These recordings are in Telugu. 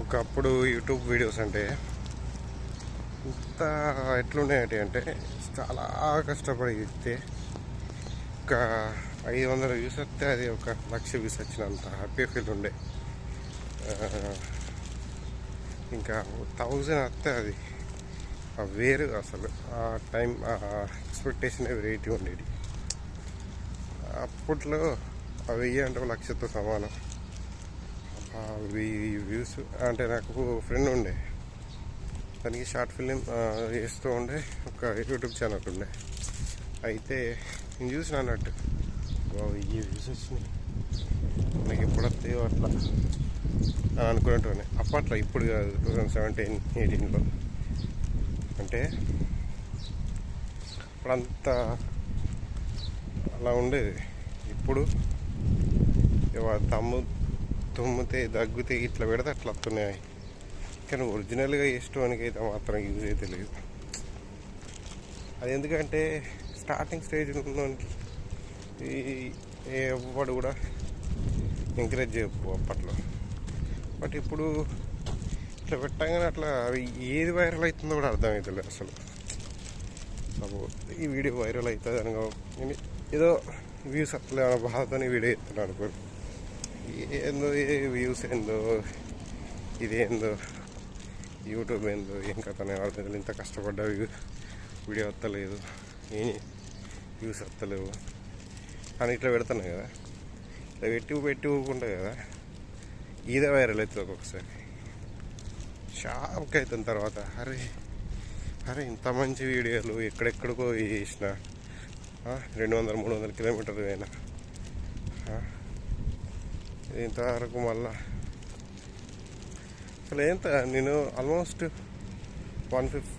ఒకప్పుడు యూట్యూబ్ వీడియోస్ అంటే ఇంత ఎట్లున్నాయంటే అంటే చాలా కష్టపడి ఇస్తే ఒక ఐదు వందల వ్యూస్ వస్తే అది ఒక లక్ష వ్యూస్ వచ్చినంత హ్యాపీ ఫీల్ ఉండే. ఇంకా థౌజండ్ వస్తే అది ఆ వేరు అసలు. ఆ టైం ఎక్స్పెక్టేషన్ వెరైటీ ఉండేది. అప్పట్లో వెయ్యి అంటే ఒక లక్షతో సమానం. వ్యూస్ అంటే నాకు ఫ్రెండ్ ఉండే. తనకి షార్ట్ ఫిలిం వేస్తూ ఉండే. ఒక యూట్యూబ్ ఛానల్ ఉండే. అయితే నేను చూసిన అన్నట్టు. "వావ్, ఈ వ్యూస్ వచ్చినాయి. నాకు ఎప్పుడు వస్తాయో అట్లా అని అనుకునేటోనే అప్పట్లో ఇప్పుడు కాదు టూ థౌజండ్ సెవెంటీన్ ఎయిటీన్లో అంటే అప్పుడంతా అలా ఉండేది. ఇప్పుడు తమ్ము తుమ్మితే దగ్గితే ఇట్లా పెడితే అట్లా వస్తున్నాయి. కానీ ఒరిజినల్గా ఇష్టం అయితే మాత్రం యూజ్ అయితే లేదు అది ఎందుకంటే స్టార్టింగ్ స్టేజ్ ఉన్నోనికి ఈ ఎవడు కూడా ఎంకరేజ్ చేయకు అప్పట్లో. బట్ ఇప్పుడు ఇట్లా పెట్టగానే అట్లా అవి ఏది వైరల్ అవుతుందో కూడా అర్థమవుతుంది అసలు. సపోజ్ ఈ వీడియో వైరల్ అవుతుంది అనగా ఏదో వ్యూస్ అట్లా బాధతో వీడియో ఎత్తున్నాను అనుకో. ఏందో ఏ వ్యూస్ ఏందో ఇదేందో యూట్యూబ్ ఏందో ఏం కథ అర్థం ఇంత కష్టపడ్డా వ్యూ వీడియో వస్తలేదు ఏం వ్యూస్ వస్తలేవు అని ఇట్లా పెడుతున్నాయి కదా. ఇట్లా పెట్టి పెట్టి ఊరుకుంటా కదా. ఇదే వైరల్ అవుతుంది ఒక్కొక్కసారి. షాక్ అవుతుంది తర్వాత. అరే అరే ఇంత మంచి వీడియోలు ఎక్కడెక్కడికో చేసిన రెండు వందల మూడు వందల కిలోమీటర్లు అయినా ఇంతవరకు మళ్ళా. అసలు ఎంత నేను almost one five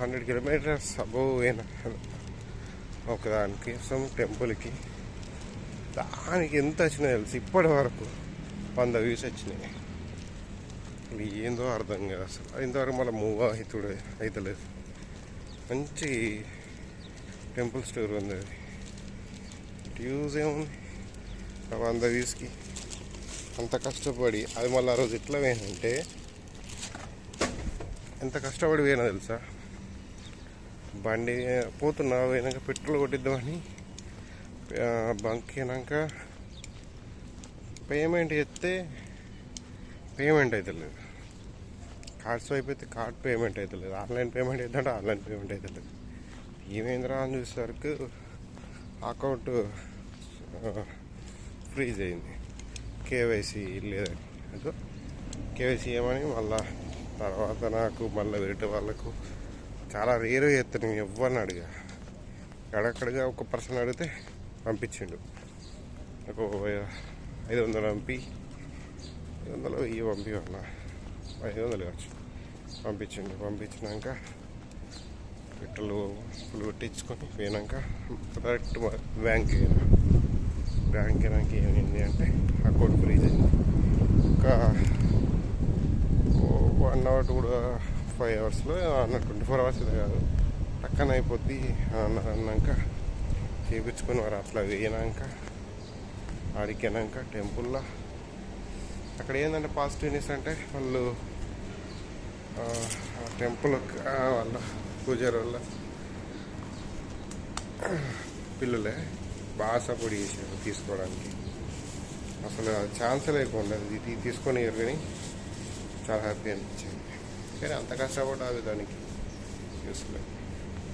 hundred kilometres above పోయినా. ఒకదానికి సమ్ టెంపుల్కి దానికి ఎంత వచ్చినాయి తెలుసు ఇప్పటి వరకు వంద వ్యూస్ వచ్చినాయి. ఏందో అర్థం కాదు అసలు. ఇంతవరకు మళ్ళీ మూవ్ అవుతుడు అవుతలేదు మంచి టెంపుల్ స్టోర్ ఉంది అది. యూజ్ ఏముంది వంద వ్యూస్కి అంత కష్టపడి అది మళ్ళీ ఆ రోజు ఎట్లా పోయినంటే ఎంత కష్టపడి పోయినా తెలుసా? బండి పోతున్నా పోయినాక పెట్రోల్ కొట్టిద్దామని ఆ, బంక్ అయినాక పేమెంట్ చేస్తే పేమెంట్ అవుతలేదు కార్డ్స్ అయిపోతే కార్డ్ పేమెంట్ అవుతలేదు ఆన్లైన్ పేమెంట్ అవుతుంటే ఆన్లైన్ పేమెంట్ అవుతలేదు ఏమైందిరా అని చూసేసరికి అకౌంట్ ఫ్రీజ్ అయింది. కేవైసీ లేదని అదో కేవైసీ ఏమని మళ్ళా తర్వాత నాకు మళ్ళీ వేరే వాళ్ళకు చాలా రేరు చేస్తాను నేను ఎవరిని అడిగా. అడక్కడిగా ఒక పర్సన్ అడిగితే పంపించిండు. ఒక ఐదు వందలు పంపి ఐదు వందలు వెయ్యి పంపి అన్న. ఐదు వందలు కావచ్చు పంపించిండు. పంపించినాక పెట్టలు ఫుల్ పెట్టించుకొని పోయినాక డైరెక్ట్ బ్యాంక్ పోయినా బ్యాంక్ ఏమైంది అంటే అకౌంట్ ఫ్రీజ్ అయింది ఒక వన్ అవర్ కూడా ఫైవ్ అవర్స్లో అన్న ట్వంటీ ఫోర్ అవర్స్ కాదు. పక్కన అయిపోద్ది అన్నారు అన్నాక చేయించుకొని వారు అట్లా వేయినాక ఆడికినాక టెంపుల్లో అక్కడ ఏంటంటే పాజిటివ్నెస్ అంటే వాళ్ళు టెంపుల్ వాళ్ళ పూజారి వాళ్ళ పిల్లలే బాగా సపోర్ట్ చేశారు తీసుకోవడానికి. అసలు ఛాన్స్ లేకుండా ఇది తీసుకొని కానీ చాలా హ్యాపీ అనిపించింది. కానీ అంత కష్టపడ్డా దానికి. యూస్ఫుల్.